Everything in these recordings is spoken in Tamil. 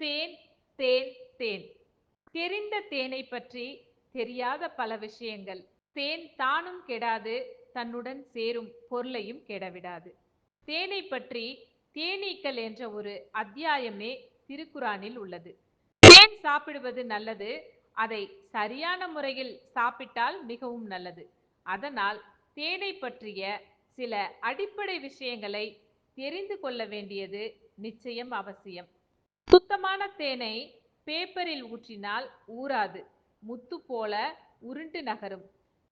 தேன் தேன் தேன். தெரிந்த தேனை பற்றி தெரியாத பல விஷயங்கள். தேன் தானும் கெடாது தன்னுடன் சேரும் பொருளையும் கெடவிடாது. தேனை பற்றி தேனீக்கள் என்ற ஒரு அத்தியாயமே திருக்குறானில் உள்ளது. தேன் சாப்பிடுவது நல்லது அதை சரியான முறையில் சாப்பிட்டால் மிகவும் நல்லது. அதனால் தேனை பற்றிய சில அடிப்படை விஷயங்களை தெரிந்து கொள்ள வேண்டியது நிச்சயம் அவசியம். சுத்தமான தேனை பேப்பரில் ஊற்றினால் ஊறாது. முத்து போல உருண்டு நகரும்.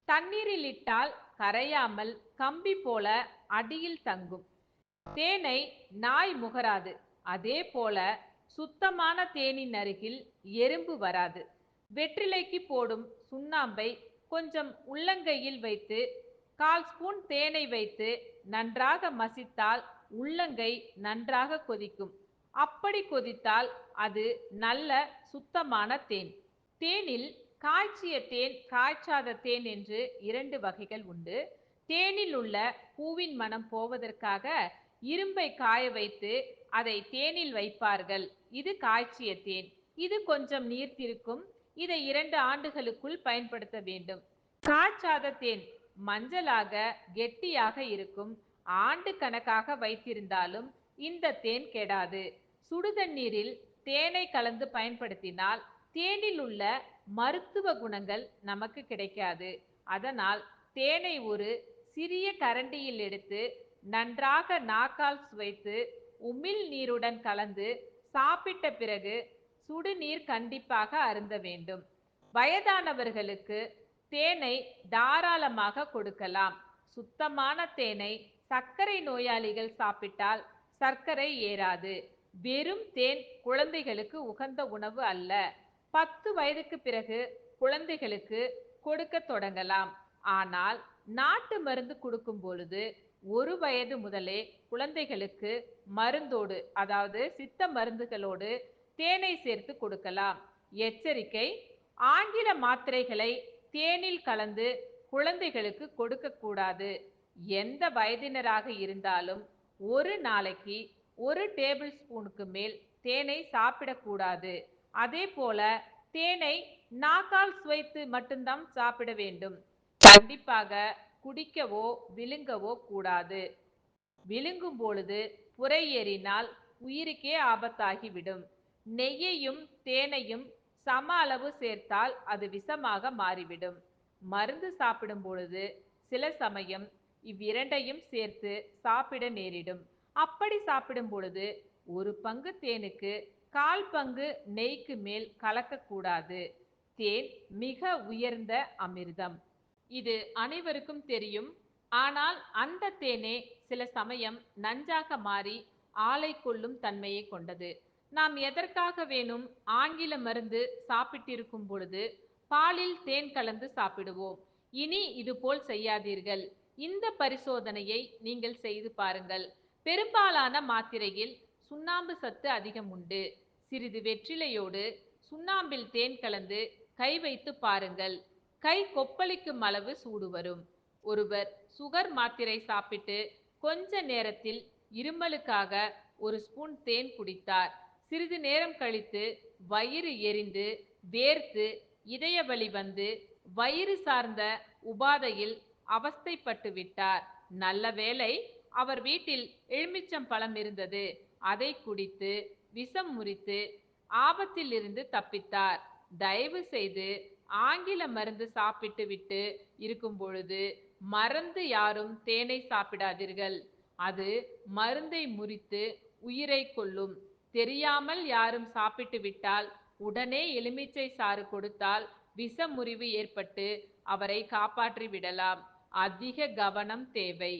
தண்ணீரில் இட்டால் கரையாமல் கம்பி போல அடியில் தங்கும். தேனை நாய் முகராது. அதே போல சுத்தமான தேனின் அருகில் எறும்பு வராது. வெற்றிலைக்கு போடும் சுண்ணாம்பை கொஞ்சம் உள்ளங்கையில் வைத்து கால் ஸ்பூன் தேனை வைத்து நன்றாக மசித்தால் உள்ளங்கை நன்றாக கொதிக்கும். அப்படி கொதித்தால் அது நல்ல சுத்தமான தேன். தேனில் காய்ச்சிய தேன் காய்ச்சாத தேன் என்று இரண்டு வகைகள் உண்டு. தேனில் உள்ள பூவின் மனம் போவதற்காக இரும்பை காய வைத்து அதை தேனில் வைப்பார்கள். இது காய்ச்சிய தேன். இது கொஞ்சம் நீர்த்திருக்கும் இதை இரண்டு ஆண்டுகளுக்குள் பயன்படுத்த வேண்டும். காய்ச்சாத தேன் மஞ்சளாக கெட்டியாக இருக்கும். ஆண்டு கணக்காக வைத்திருந்தாலும் இந்த தேன் கெடாது. சுடுதண்ணீரில் தேனை கலந்து பயன்படுத்தினால் தேனில் உள்ள மருத்துவ குணங்கள் நமக்கு கிடைக்காது. அதனால் தேனை ஒரு சிறிய கரண்டியில் எடுத்து நன்றாக நாக்கால் சுவைத்து உமிழ் நீருடன் கலந்து சாப்பிட்ட பிறகு சுடுநீர் கண்டிப்பாக அருந்த வேண்டும். வயதானவர்களுக்கு தேனை தாராளமாக கொடுக்கலாம். சுத்தமான தேனை சர்க்கரை நோயாளிகள் சாப்பிட்டால் சர்க்கரை ஏறாது. வெறும் தேன் குழந்தைகளுக்கு உகந்த உணவு அல்ல. பத்து வயதுக்கு பிறகு குழந்தைகளுக்கு கொடுக்க தொடங்கலாம். ஆனால் நாட்டு மருந்து கொடுக்கும் பொழுது ஒரு வயது முதலே குழந்தைகளுக்கு மருந்தோடு அதாவது சித்த மருந்துகளோடு தேனை சேர்த்து கொடுக்கலாம். எச்சரிக்கை ஆங்கில மாத்திரைகளை தேனில் கலந்து குழந்தைகளுக்கு கொடுக்கக்கூடாது எந்த வயதினராக இருந்தாலும் ஒரு நாளைக்கு ஒரு டேபிள் ஸ்பூனுக்கு மேல் தேனை சாப்பிடக்கூடாது. அதே போல தேனை நாக்கால் சுவைத்து மட்டும்தான் சாப்பிட வேண்டும். கண்டிப்பாக குடிக்கவோ விழுங்கவோ கூடாது. விழுங்கும் பொழுது புரை ஏறினால் உயிருக்கே ஆபத்தாகிவிடும். நெய்யையும் தேனையும் சம அளவு சேர்த்தால் அது விஷமாக மாறிவிடும். மருந்து சாப்பிடும் பொழுது சில சமயம் இவ்விரண்டையும் சேர்த்து சாப்பிட நேரிடும். அப்படி சாப்பிடும் பொழுது ஒரு பங்கு தேனுக்கு கால் பங்கு நெய்க்கு மேல் கலக்கக்கூடாது. தேன் மிக உயர்ந்த அமிர்தம். இது அனைவருக்கும் தெரியும். ஆனால் அந்த தேனே சில சமயம் நஞ்சாக மாறி ஆளை கொள்ளும் தன்மையை கொண்டது. நாம் எதற்காக வேணும் ஆங்கில மருந்து சாப்பிட்டிருக்கும் பொழுது பாலில் தேன் கலந்து சாப்பிடுவோம். இனி இதுபோல் செய்யாதீர்கள். இந்த பரிசோதனையை நீங்கள் செய்து பாருங்கள். பெரும்பாலான மாத்திரையில் சுண்ணாம்பு சத்து அதிகம் உண்டு. சிறிது வெற்றிலையோடு சுண்ணாம்பில் தேன் கலந்து கை வைத்து பாருங்கள். கை கொப்பளிக்கும் அளவு சூடு வரும். ஒருவர் சுகர் மாத்திரை சாப்பிட்டு கொஞ்ச நேரத்தில் இருமலுக்காக ஒரு ஸ்பூன் தேன் குடித்தார். சிறிது நேரம் கழித்து வயிறு எரிந்து வேர்த்து இதய வலி வந்து வயிறு சார்ந்த உபாதையில் அவஸ்தைப்பட்டு விட்டார். நல்ல வேளை அவர் வீட்டில் எலுமிச்சம் பழம் இருந்தது. அதை குடித்து விஷம் முறித்து ஆபத்தில் இருந்து தப்பித்தார். தயவு செய்து ஆங்கில மருந்து சாப்பிட்டு விட்டு இருக்கும் பொழுது மறந்து யாரும் தேனை சாப்பிடாதீர்கள். அது மருந்தை முறித்து உயிரை கொல்லும். தெரியாமல் யாரும் சாப்பிட்டு விட்டால் உடனே எலுமிச்சை சாறு கொடுத்தால் விஷமுறிவு ஏற்பட்டு அவரை காப்பாற்றி விடலாம். அதிக கவனம் தேவை.